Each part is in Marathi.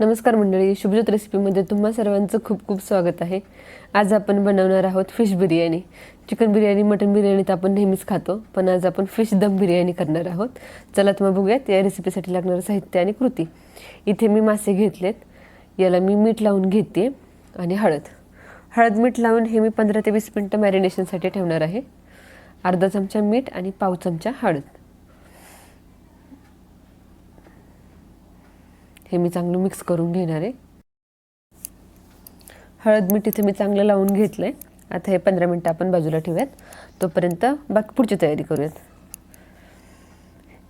नमस्कार मंडळी शुभज्योत रेसिपीमध्ये तुम्हा सर्वांचं खूप खूप स्वागत आहे. आज आपण बनवणार आहोत fish biryani. Chicken biryani mutton biryani तर आपण नेहमीच खातो पण आज आपण फिश दम बिर्याणी करणार आहोत. चला तर मग बघूयात या रेसिपीसाठी लागणारं साहित्य आणि कृती. इथे मी मासे घेतलेत याला मी मीठ लावून घेते आणि हळद. हळद मीठ लावून हे मी पंधरा ते वीस मिनटं मॅरिनेशनसाठी ठेवणार आहे. अर्धा चमचा मीठ आणि पाव चमचा हळद. हे मी चांगलं मिक्स करून घेणार आहे. हळद मीठ इथे मी चांगलं लावून घेतलं आहे आता हे पंधरा मिनटं आपण बाजूला ठेवूयात. तोपर्यंत बाकी पुढची तयारी करूयात.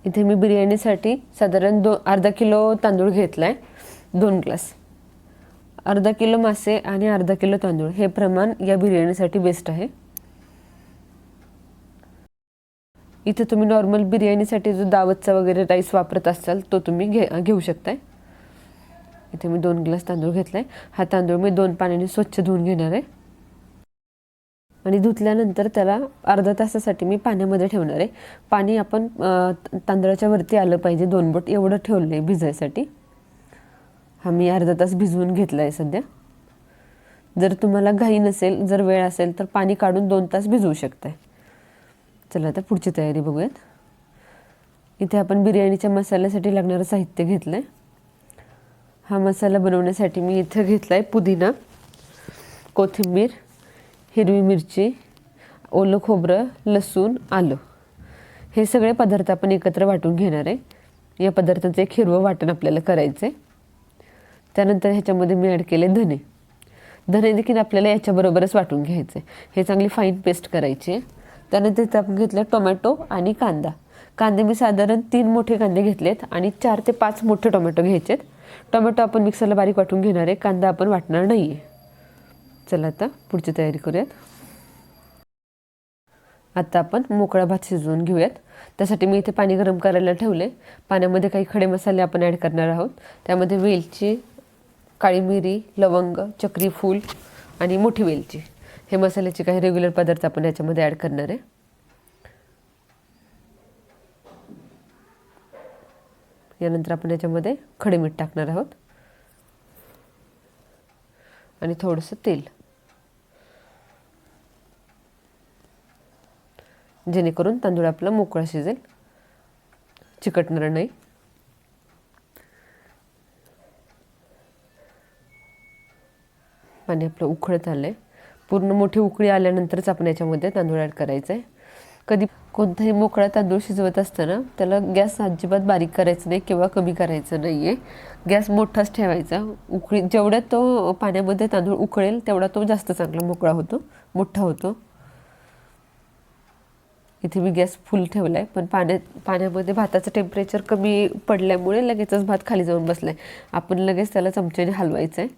इथे मी बिर्याणीसाठी साधारण दो अर्धा किलो तांदूळ घेतला आहे दोन ग्लास अर्धा किलो मासे आणि अर्धा किलो तांदूळ. हे प्रमाण या बिर्याणीसाठी बेस्ट आहे. इथे तुम्ही नॉर्मल बिर्याणीसाठी जो दावतचा वगैरे राईस वापरत असाल तो तुम्ही घे घेऊ शकताय. इथे मी दोन ग्लास तांदूळ घेतला आहे हा तांदूळ मी दोन पाण्याने स्वच्छ धुवून घेणार आहे. आणि धुतल्यानंतर त्याला अर्धा तासासाठी मी पाण्यामध्ये ठेवणार आहे. पाणी आपण तांदळाच्या वरती आलं पाहिजे दोन बोट. एवढं ठेवलं आहे भिजायसाठी. हा मी अर्धा तास भिजवून घेतला आहे सध्या. जर तुम्हाला घाई नसेल जर वेळ असेल तर पाणी काढून दोन तास भिजवू शकताय. चला आता पुढची तयारी बघूयात. इथे आपण बिर्याणीच्या मसाल्यासाठी लागणारं साहित्य घेतलं आहे हा मसाला बनवण्यासाठी मी इथं घेतला आहे पुदिना कोथिंबीर हिरवी मिरची ओलं खोबरं लसूण आलं. हे सगळे पदार्थ आपण एकत्र वाटून घेणार आहे. या पदार्थाचं एक हिरवं वाटण आपल्याला करायचं आहे त्यानंतर ह्याच्यामध्ये मी ॲड केले धने. धने देखील आपल्याला याच्याबरोबरच वाटून घ्यायचे हे चांगली फाईन पेस्ट करायची आहे. त्यानंतर इथं आपण घेतलं टोमॅटो आणि कांदा. कांदे मी साधारण तीन मोठे कांदे घेतलेत आणि चार ते पाच मोठे टोमॅटो घ्यायचेत. टोमॅटो आपण मिक्सरला बारीक वाटून घेणार आहे कांदा आपण वाटणार नाही आहे चला आता पुढची तयारी करूयात. आता आपण मोकळा भात शिजवून घेऊयात. त्यासाठी मी इथे पाणी गरम करायला ठेवले. पाण्यामध्ये काही खडे मसाले आपण ॲड करणार आहोत. त्यामध्ये वेलची काळी मिरी लवंग चक्री फूल आणि मोठी वेलची. हे मसाल्याचे काही रेग्युलर पदार्थ आपण याच्यामध्ये ॲड करणार आहे. यानंतर आपण याच्यामध्ये खडे मीठ टाकणार आहोत. आणि थोडंसं तेल. जेणेकरून तांदूळ आपला मोकळा शिजेल. चिकटणार नाही. पाणी आपलं उकळत आलं आहे पूर्ण मोठी उकळी आल्यानंतरच आपण याच्यामध्ये तांदूळ ॲड करायचं आहे कधी कोणताही मोकळा तांदूळ शिजवत असताना त्याला गॅस अजिबात बारीक करायचं नाही किंवा कमी करायचं नाही आहे गॅस मोठाच ठेवायचा. उकळी जेवढ्या तो पाण्यामध्ये तांदूळ उकळेल तेवढा तो जास्त चांगला मोकळा होतो मोठा होतो. इथे मी गॅस फुल ठेवला आहे पण पाण्यात पाण्यामध्ये भाताचं टेम्परेचर कमी पडल्यामुळे लगेचच भात खाली जाऊन बसला आहे आपण लगेच त्याला चमच्याने हलवायचं आहे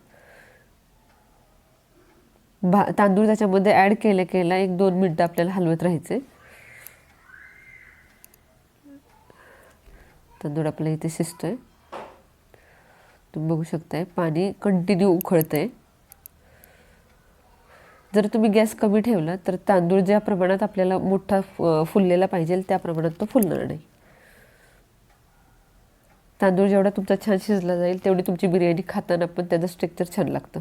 भा तांदूळ त्याच्यामध्ये ॲड केल्या केला एक दोन मिनटं आपल्याला हलवत राहायचे तांदूळ आपल्या इथे शिजतो आहे तुम्ही बघू शकताय पाणी कंटिन्यू उकळतं आहे जर तुम्ही गॅस कमी ठेवला तर तांदूळ ज्या प्रमाणात आपल्याला मोठा फुललेला पाहिजे त्या प्रमाणात तो फुलणार नाही. तांदूळ जेवढा तुमचा छान शिजला जाईल तेवढी तुमची बिर्याणी खाताना पण त्याचं स्ट्रक्चर छान लागतं.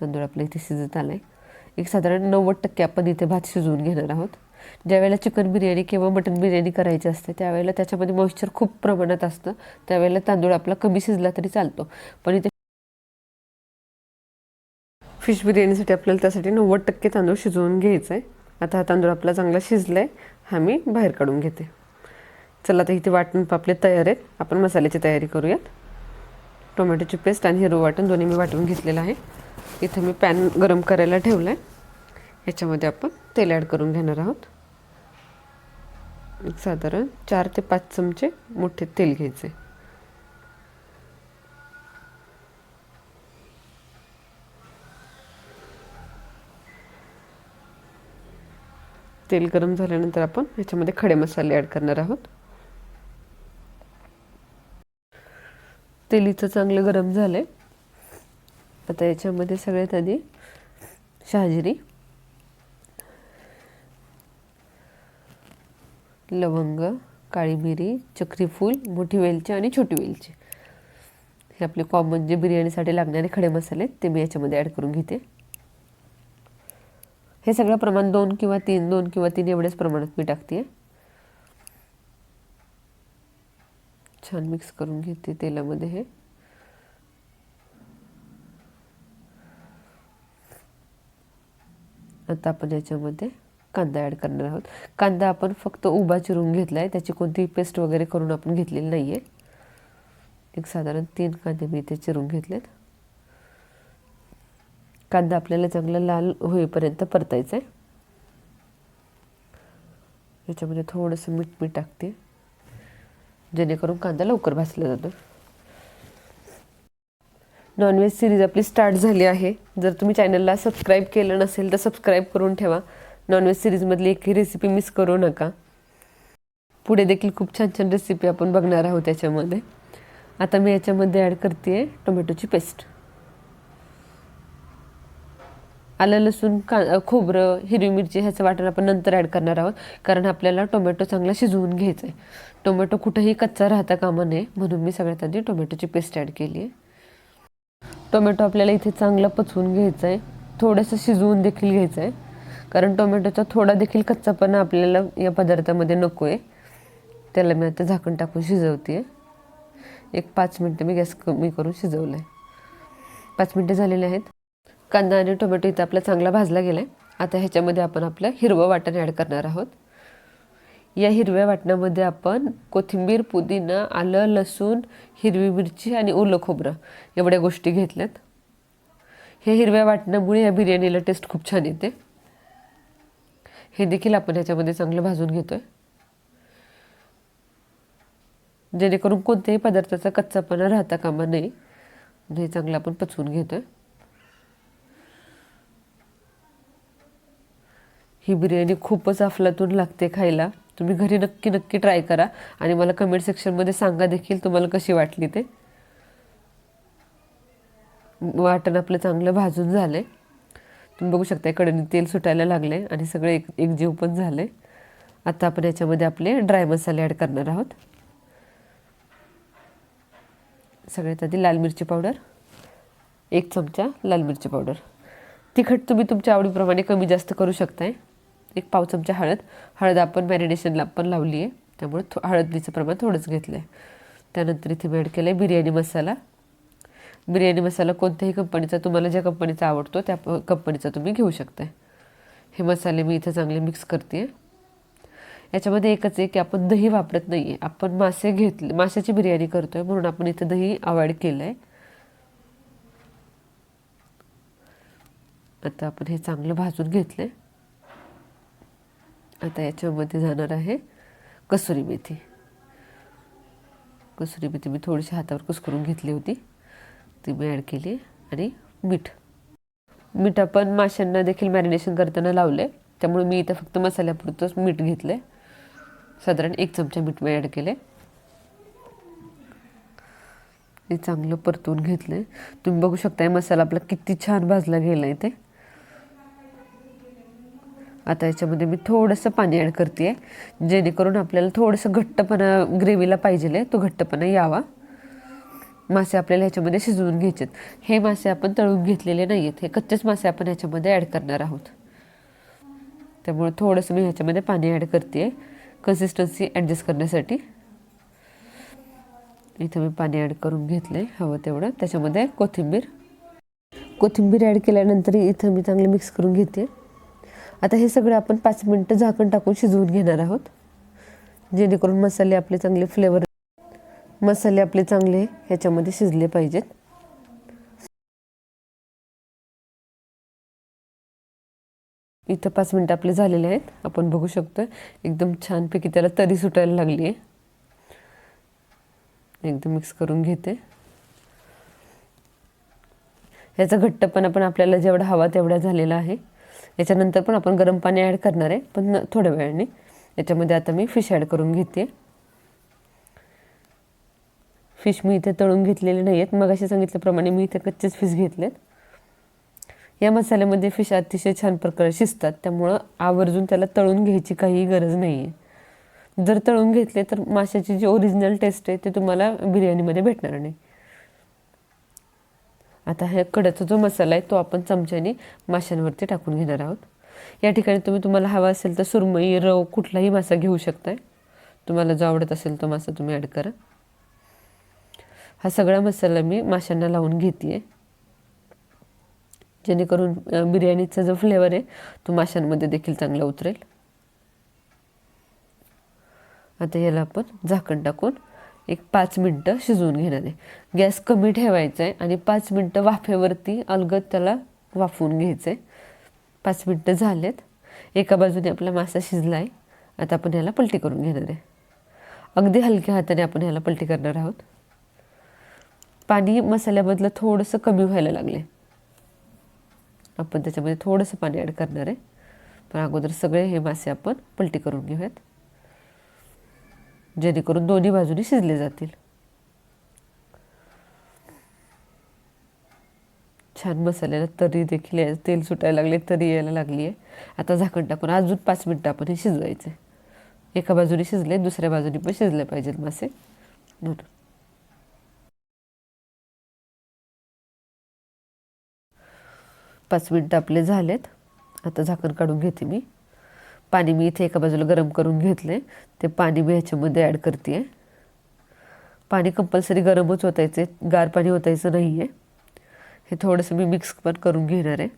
तांदूळ आपल्या इथे शिजत आला आहे एक साधारण नव्वद टक्के आपण इथे भात शिजवून घेणार आहोत. ज्यावेळेला चिकन बिर्याणी किंवा मटन बिर्याणी करायची असते त्यावेळेला त्याच्यामध्ये मॉइश्चर खूप प्रमाणात असतं. त्यावेळेला तांदूळ आपला कमी शिजला तरी चालतो. पण इथे फिश बिर्याणीसाठी आपल्याला त्यासाठी नव्वद टक्के तांदूळ शिजवून घ्यायचा आहे आता हा तांदूळ आपला चांगला शिजला आहे हा मी बाहेर काढून घेते. चला आता इथे वाटण पापले तयार आहेत. आपण मसाल्याची तयारी करूयात. टोमॅटोची पेस्ट आणि हिरो वाटण दोन्ही मी वाटून घेतलेलं आहे. इथे मी पॅन गरम करायला ठेवला आहे याच्यामध्ये आपण तेल ॲड करून घेणार आहोत. एक साधारण चार ते पाच चमचे मोठे तेल घ्यायचे. तेल गरम झाल्यानंतर आपण ह्याच्यामध्ये खडे मसाले ॲड करणार आहोत. तेलीचं चांगलं गरम झालं आहे आता याच्यामध्ये सगळ्यात आधी शहाजिरी. लवंग काळी मिरी चक्रीफूल मोठी वेलची आणि छोटी वेलची. हे आपले कॉमन जे बिर्याणीसाठी लागणारे खडे मसाले ते मी याच्यामध्ये ॲड करून घेते. हे सगळं प्रमाण दोन किंवा तीन दोन किंवा तीन एवढ्याच प्रमाणात मी टाकते. छान मिक्स करून घेते तेलामध्ये हे. आता आपण याच्यामध्ये कांदा ॲड करणार आहोत. कांदा आपण फक्त उभा चिरून घेतला आहे त्याची कोणतीही पेस्ट वगैरे करून आपण घेतलेली नाही आहे एक साधारण तीन कांदे मी इथे चिरून घेतलेत. कांदा आपल्याला चांगला लाल होईपर्यंत परतायचा आहे याच्यामध्ये थोडंसं मीठ मीठ टाकते. जेणेकरून कांदा लवकर भासला जातो. नॉनव्हेज सिरीज आपली स्टार्ट झाली आहे. जर तुम्ही चॅनलला सबस्क्राईब केलं नसेल तर सबस्क्राईब करून ठेवा. नॉनव्हेज सिरीजमधली एकही रेसिपी मिस करू नका. पुढे देखील खूप छान छान रेसिपी आपण बघणार आहोत त्याच्यामध्ये आता मी याच्यामध्ये ॲड करते आहे टोमॅटोची पेस्ट आलं लसूण का खोबरं हिरवी मिरची ह्याचं वाटण आपण नंतर ॲड करणार आहोत. कारण आपल्याला टोमॅटो चांगला शिजवून घ्यायचा आहे टोमॅटो कुठंही कच्चा राहता कामा नये. म्हणून मी सगळ्यात आधी टोमॅटोची पेस्ट ॲड केली आहे. टोमॅटो आपल्याला इथे चांगला पचवून घ्यायचा आहे थोडंसं शिजवून देखील घ्यायचं आहे कारण टोमॅटोचा थोडा देखील कच्चापणा आपल्याला या पदार्थामध्ये नको आहे त्याला मी आता झाकण टाकून शिजवते एक पाच मिनटं मी गॅस कमी करून शिजवलं आहे पाच मिनटं झालेले आहेत. कांदा आणि टोमॅटो इथं आपला चांगला भाजला गेला आहे आता ह्याच्यामध्ये आपण आपलं हिरवं वाटण ॲड करणार आहोत. या हिरव्या वाटणामध्ये आपण कोथिंबीर पुदिना आलं लसूण हिरवी मिरची आणि ओलं खोबरं एवढ्या गोष्टी घेतल्यात. हे हिरव्या वाटणामुळे या बिर्याणीला टेस्ट खूप छान येते. हे देखील आपण ह्याच्यामध्ये चांगलं भाजून घेतोय. जेणेकरून कोणत्याही पदार्थाचा कच्चापणा राहता कामा नये. हे चांगलं आपण पचवून घेतोय. ही बिर्याणी खूपच अफलातून लागते खायला. तुम्ही घरी नक्की नक्की ट्राय करा. आणि मला कमेंट सेक्शनमध्ये सांगा देखील तुम्हाला कशी वाटली ते. वाटण आपलं चांगलं भाजून झालं आहे तुम्ही बघू शकता कडेने तेल सुटायला लागले आणि सगळं एक एकजीव पण झाले आता आपण याच्यामध्ये आपले ड्राय मसाले ॲड करणार आहोत. सगळ्यात आधी लाल मिरची पावडर एक चमचा लाल मिरची पावडर तिखट तुम्ही तुमच्या आवडीप्रमाणे कमी जास्त करू शकताय. एक पाव चमचा हळद. हळद आपण मॅरिनेशनला पण लावली आहे त्यामुळे थो हळदीचं प्रमाण थोडंच घेतलं आहे त्यानंतर इथे मी ॲड केलं आहे बिर्याणी मसाला. बिर्याणी मसाला कोणत्याही कंपनीचा तुम्हाला ज्या कंपनीचा आवडतो त्या कंपनीचा तुम्ही घेऊ शकता हे मसाले मी इथे चांगले मिक्स करते. याच्यामध्ये एकच आहे की आपण दही वापरत नाही आहे आपण मासे घेतले माशाची बिर्याणी करतो आहे म्हणून आपण इथे दही अवॉइड केलं आहे आता आपण हे चांगलं भाजून घेतलं आहे आता याच्यामध्ये जाणार आहे कसुरी मेथी. कसुरी मेथी मी थोडीशी हातावर कुसकरून घेतली होती. ती मी ॲड केली आणि मीठ. मीठ आपण माशांना देखील मॅरिनेशन करताना लावले त्यामुळे मी इथं फक्त मसाल्यापुरतंच मीठ घेतलं आहे साधारण एक चमचा मीठ मी ॲड केले हे चांगलं परतून घेतलं तुम्ही बघू शकता मसाला आपला किती छान भाजला गेला आहे ते आता याच्यामध्ये मी थोडंसं पाणी ॲड करते आहे जेणेकरून आपल्याला थोडंसं घट्टपणा ग्रेव्हीला पाहिजे तो घट्टपणा यावा. मासे आपल्याला ह्याच्यामध्ये शिजवून घ्यायचे हे मासे आपण तळून घेतलेले नाही आहेत हे कच्चेच मासे आपण ह्याच्यामध्ये ॲड करणार आहोत. त्यामुळे थोडंसं मी ह्याच्यामध्ये पाणी ॲड करते आहे कन्सिस्टन्सी ॲडजस्ट करण्यासाठी. इथं मी पाणी ॲड करून घेतलं आहे हवं तेवढं. त्याच्यामध्ये कोथिंबीर. कोथिंबीर ॲड केल्यानंतर इथं मी चांगलं मिक्स करून घेते आता हे सगळं आपण पाच मिनटं झाकण टाकून शिजवून घेणार आहोत. जेणेकरून मसाले आपले चांगले फ्लेवर मसाले आपले चांगले ह्याच्यामध्ये शिजले पाहिजेत. इथं पाच मिनटं आपले झालेले आहेत. आपण बघू शकतो एकदम छानपैकी त्याला तरी सुटायला लागली आहे एकदम मिक्स करून घेते. याचा घट्टपणा पण आपल्याला जेवढा हवा तेवढा झालेला आहे. याच्यानंतर पण आपण गरम पाणी ॲड करणार आहे पण थोड्या वेळाने. याच्यामध्ये आता मी फिश ॲड करून घेते. फिश मी इथे तळून घेतलेले नाही आहेत मग असे सांगितल्याप्रमाणे मी इथे कच्चेच फिश घेतलेत. या मसाल्यामध्ये फिश अतिशय छान प्रकारे शिजतात. त्यामुळं आवर्जून त्याला तळून घ्यायची काहीही गरज नाही आहे जर तळून घेतले तर माशाची जी ओरिजिनल टेस्ट आहे ते तुम्हाला बिर्याणीमध्ये भेटणार नाही. आता ह्या कड्याचा जो मसाला आहे तो आपण चमच्याने माशांवरती टाकून घेणार आहोत. या ठिकाणी तुम्ही तुम्हाला हवा असेल तर सुरमई रव कुठलाही मासा घेऊ शकताय. तुम्हाला जो आवडत असेल तो मासा तुम्ही ॲड करा. हा सगळा मसाला मी माशांना लावून घेते जेणेकरून बिर्याणीचा जो फ्लेवर आहे तो माशांमध्ये देखील चांगला उतरेल. आता याला आपण झाकण टाकून एक पाच मिनटं शिजवून घेणार आहे. गॅस कमी ठेवायचा आहे आणि पाच मिनटं वाफेवरती अलगद त्याला वाफवून घ्यायचं आहे पाच मिनटं झालेत. एका बाजूने आपला मासा शिजला आहे आता आपण ह्याला पलटी करून घेणार आहे. अगदी हलक्या हाताने आपण ह्याला पलटी करणार आहोत. पाणी मसाल्यामधलं थोडंसं कमी व्हायला लागले आपण त्याच्यामध्ये थोडंसं पाणी ॲड करणार आहे. पण अगोदर सगळे हे मासे आपण पलटी करून घेऊयात. जेणेकरून दोन्ही बाजूनी शिजले जातील. छान मसाल्याला तरी देखील तेल सुटायला लागले तरी यायला लागली आहे आता झाकण टाकून अजून पाच मिनटं आपण हे शिजवायचे एका बाजूने शिजले दुसऱ्या बाजूने पण शिजले पाहिजेत मासे. म्हणून पाच मिनटं आपले झालेत. आता झाकण काढून घेते मी. पाणी मी इथे एका बाजूला गरम करून घेतले ते पाणी मी ह्याच्यामध्ये ॲड करते पाणी कंपल्सरी गरमच होतायचे गार पाणी होतायचं नाही आहे हे थोडंसं मी मिक्स पण करून घेणार आहे.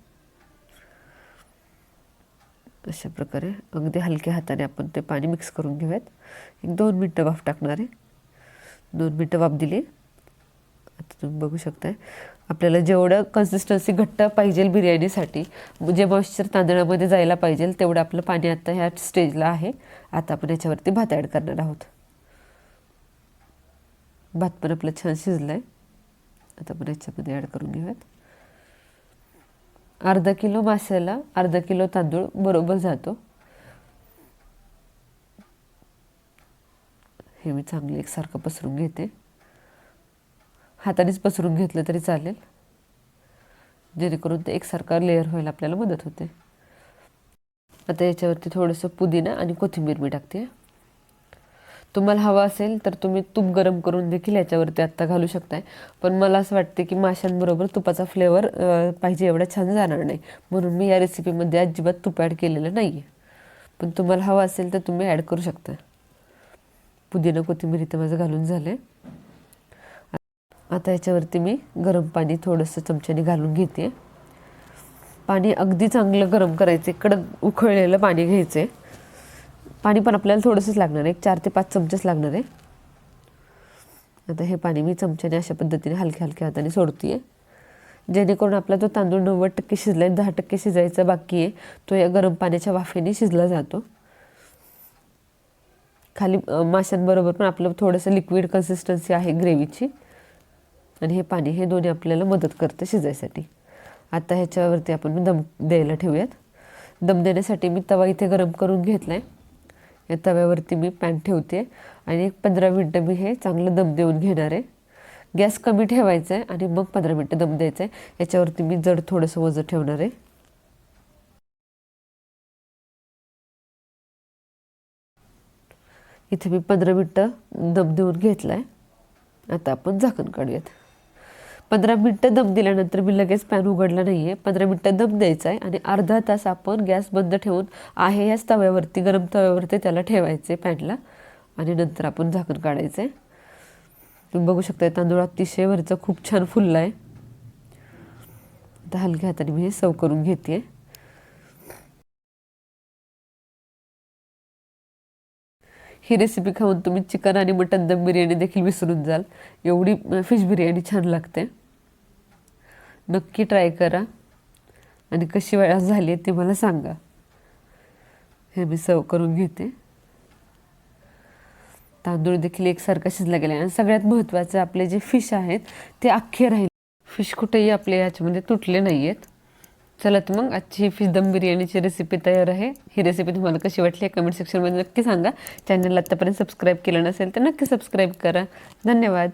अशा प्रकारे अगदी हलक्या हाताने आपण ते पाणी मिक्स करून घेऊयात. एक दोन मिनटं वाफ टाकणार आहे. दोन मिनटं वाफ दिली. आता तुम्ही बघू शकताय. आपल्याला जेवढं कन्सिस्टन्सी घट्ट पाहिजे बिर्याणीसाठी जे मॉइश्चर तांदळामध्ये जायला पाहिजे तेवढं आपलं पाणी आता ह्या स्टेजला आहे. आता आपण याच्यावरती भात ॲड करणार आहोत. भात पण आपलं छान शिजलं आहे आता आपण याच्यामध्ये ॲड करून घेऊयात. अर्धा किलो माशाला अर्धा किलो तांदूळ बरोबर जातो. हे मी चांगले एकसारखं पसरून घेते. हातानेच पसरून घेतलं तरी चालेल. जेणेकरून ते एकसारखा लेअर व्हायला आपल्याला मदत होते. आता याच्यावरती थोडंसं पुदिना आणि कोथिंबीर मी टाकते. तुम्हाला हवं असेल तर तुम्ही तूप गरम करून देखील याच्यावरती आत्ता घालू शकताय. पण मला असं वाटते की माशांबरोबर तुपाचा फ्लेवर पाहिजे एवढा छान जाणार नाही. म्हणून मी या रेसिपीमध्ये अजिबात तूप ॲड केलेलं नाही आहे पण तुम्हाला हवं असेल तर तुम्ही ॲड करू शकता पुदिना कोथिंबीर इथं माझं घालून झालं आहे आता याच्यावरती मी गरम पाणी थोडंसं चमच्याने घालून घेते. पाणी अगदी चांगलं गरम करायचे कडक उकळलेलं पाणी घ्यायचे पाणी पण आपल्याला थोडंसंच लागणार आहे एक चार ते पाच चमचेच लागणार आहे. आता हे पाणी मी चमच्याने अशा पद्धतीने हलक्या हलक्या हाताने सोडते आहे जेणेकरून आपला जो तांदूळ नव्वद टक्के शिजला आहे दहा टक्के शिजायचा बाकी आहे तो या गरम पाण्याच्या वाफेने शिजला जातो. खाली माशांबरोबर पण आपलं थोडंसं लिक्विड कन्सिस्टन्सी आहे ग्रेव्हीची आणि हे पाणी हे दोन्ही आपल्याला मदत करतं शिजायसाठी. आता ह्याच्यावरती आपण दम द्यायला ठेवूयात. दम देण्यासाठी मी तवा इथे गरम करून घेतला आहे या तव्यावरती मी पॅन ठेवते आणि एक पंधरा मिनटं मी हे चांगलं दम देऊन घेणार आहे. गॅस कमी ठेवायचा आहे आणि मग पंधरा मिनटं दम द्यायचा आहे याच्यावरती मी जड थोडंसं वजन ठेवणार आहे. इथे मी पंधरा मिनटं दम देऊन घेतला आहे आता आपण झाकण काढूयात. पंधरा मिनटं दम दिल्यानंतर मी लगेच पॅन उघडला नाही आहे पंधरा मिनटं दम द्यायचा आहे आणि अर्धा तास आपण गॅस बंद ठेवून आहे याच तव्यावरती गरम तव्यावरती त्याला ठेवायचे पॅनला आणि नंतर आपण झाकण काढायचं आहे तुम्ही बघू शकता तांदूळ अतिशय वरचं खूप छान फुलला आहे आता हलक्या हाताने मी हे सव करून घेते ही रेसिपी खाऊन तुम्ही चिकन आणि मटन दम बिर्याणी देखील विसरून जाल. एवढी फिश बिर्याणी छान लागते. नक्की ट्राय करा. आणि कशी वेळा झाली आहे ते मला सांगा. हे मी सर्व करून घेते. तांदूळ देखील एकसारखा शिजला गेला आणि सगळ्यात महत्त्वाचं आपले जे फिश आहेत ते अख्खे राहिले. फिश कुठेही आपले याच्यामध्ये तुटले नाही आहेत चला तर मग आजची फिश दम बिर्याणीची रेसिपी तयार आहे. ही रेसिपी तुम्हाला कशी वाटली आहे कमेंट सेक्शनमध्ये नक्की सांगा. चॅनलला आत्तापर्यंत सबस्क्राईब केलं नसेल तर नक्की सबस्क्राईब करा. धन्यवाद.